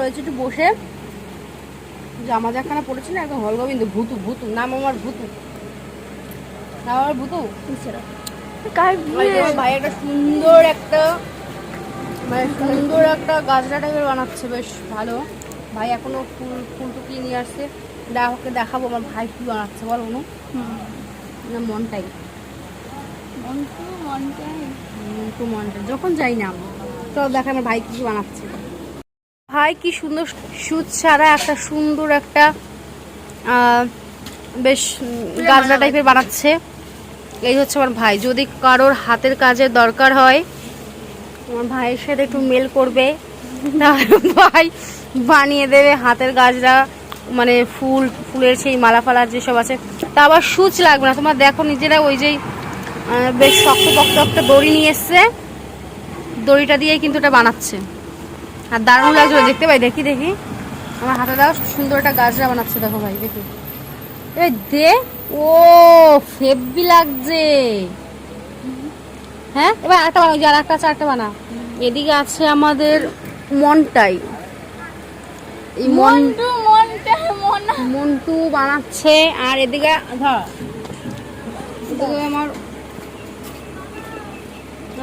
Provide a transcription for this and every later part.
রয়েছে একটু বসে। জামা যাখানা পড়েছিল একদম হলগোবিন্দ ভুতু ভুতু নাম আমার ভুতু। নাম আমার ভুতু? ভাই একটা সুন্দর একটা মানে সুন্দর একটা গাছড়া টাইপের বানাচ্ছে বেশ ভালো। ভাই এখনও ফুল ফুল টুকি নিয়ে আসছে। ওকে দেখাবো আমার ভাই কি বানাচ্ছে বল অনু। না মনটাই। মন্টু মনটাই। মন্টু মনটাই যখন যাই না তো দেখা আমার ভাই কি কি বানাচ্ছে। ভাই, কি সুন্দর সুচ ছাড়া একটা সুন্দর একটা বেশ গাছড়া টাইপের বানাচ্ছে। এই হচ্ছে আমার ভাই। যদি কারোর হাতের কাজের দরকার হয়, আমার ভাইয়ের সাথে একটু মেল করবে। তাহলে ভাই বানিয়ে দেবে হাতের গাছরা মানে ফুল, ফুলের সেই মালা ফালার যেসব আছে। তা আবার সুচ লাগবে না। তোমার দেখো নিজেরা ওই যেই বেশ শক্ত পক্ত একটা দড়ি নিয়ে এসছে। দড়িটা দিয়েই কিন্তু এটা বানাচ্ছে। আর দারুণ লাগছে দেখতে পাই দেখি দেখি। আমার হাতে দাও সুন্দর একটা গাছরা বানাচ্ছে দেখো ভাই দেখি। এই দে ও ফেব্বি লাগছে। হ্যাঁ এবার একটা বানাও আর একটা একটা বানা এদিকে আছে আমাদের মনটাই। এই মন মন মন্টু বানাচ্ছে আর এদিকে ধর এদিকে আমার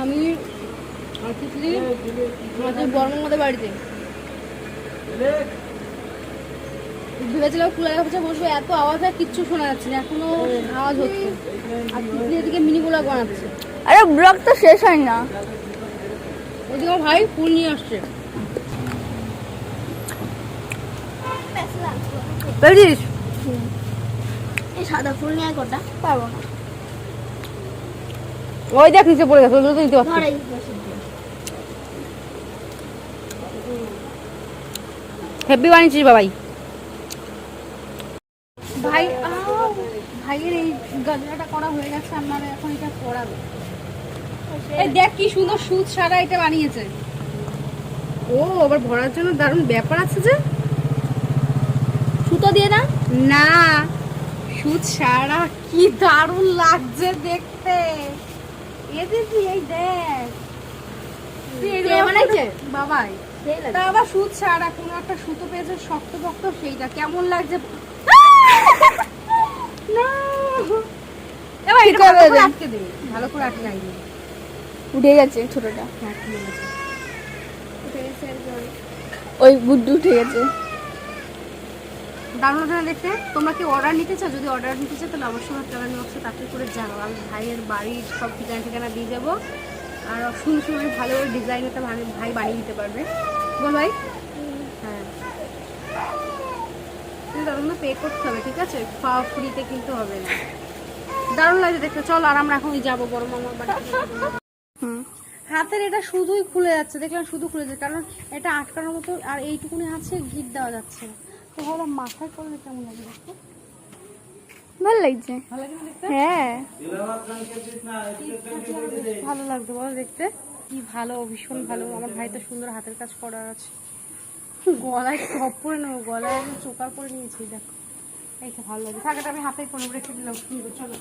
আমি বাড়িতে। ভেবেছিলাম কুলার কাছে বসবে এত আওয়াজ আর কিচ্ছু শোনা যাচ্ছে না এখনও আওয়াজ হচ্ছে। আর তিতলি এদিকে মিনি ব্লগ বানাচ্ছে। আরে ব্লগ তো শেষ হয় না। ভাই ফুল নিয়ে আসছে। এই সাদা ফুল নিয়ে কোটা? পারব না। ওই দেখ নিচে পড়ে গেছে ওগুলো তো নিতে পারছি। হেভি বানিয়েছিস বাবাই। ভাই ভাইয়ের এই গজরাটা করা হয়ে গেছে আপনারা এখন এটা করাবে এই দেখ কি সুন্দর সুদ সারা এটা বানিয়েছে। ও আবার ভরার জন্য দারুণ ব্যাপার আছে যে। সুতো দিয়ে না? না সুদ সারা কি দারুণ লাগছে দেখতে। এ দিদি এই দেখ? বাবাই। তা আবার সুদ ছাড়া কোনো একটা সুতো পেয়েছে শক্ত পক্ত সেইটা কেমন লাগছে? না। এবার এটা ভালো করে আটকে দে ভালো করে আটকে নাই উঠে গেছে ছোটটা। হ্যাঁ, ওই গুড্ডু উঠে গেছে। দারুণ লাগছে না দেখতে। তোমরা কি অর্ডার নিতে চাও? যদি অর্ডার নিতে চাও তাহলে অবশ্যই আমার চ্যানেল বক্সে তাড়াতাড়ি করে জানাও আমি ভাইয়ের বাড়ির সব ঠিকানা ঠিকানা দিয়ে যাব। আর সুন্দর সুন্দর ভালো ডিজাইন একটা ভাই ভাই বানিয়ে দিতে পারবে। বল ভাই। হ্যাঁ। কিন্তু তার পে করতে হবে ঠিক আছে? খাওয়া ফ্রিতে কিন্তু হবে না। দারুণ লাগছে দেখতে চল আর আমরা এখন যাব বড় মামার বাড়ি। হুম। হাতের এটা শুধুই খুলে যাচ্ছে দেখলাম শুধু খুলে যাচ্ছে কারণ এটা আটকানোর মতো আর এইটুকুনি আছে গিট দেওয়া যাচ্ছে তো ভাবলাম মাথায় করলে কেমন লাগে দেখতে? ভালো লাগছে। ভালো হ্যাঁ। ভালো লাগতো বলো দেখতে। কি ভালো, ভীষণ ভালো। আমার ভাই তো সুন্দর হাতের কাজ করা আছে। গলায় টপ পরে নেব, গলায় আমি চোকার পরে নিয়েছি, দেখো। এই তো ভালো লাগে থাকে আমি হাতেই পরে রেখে দিলাম। সুন্দর চলো।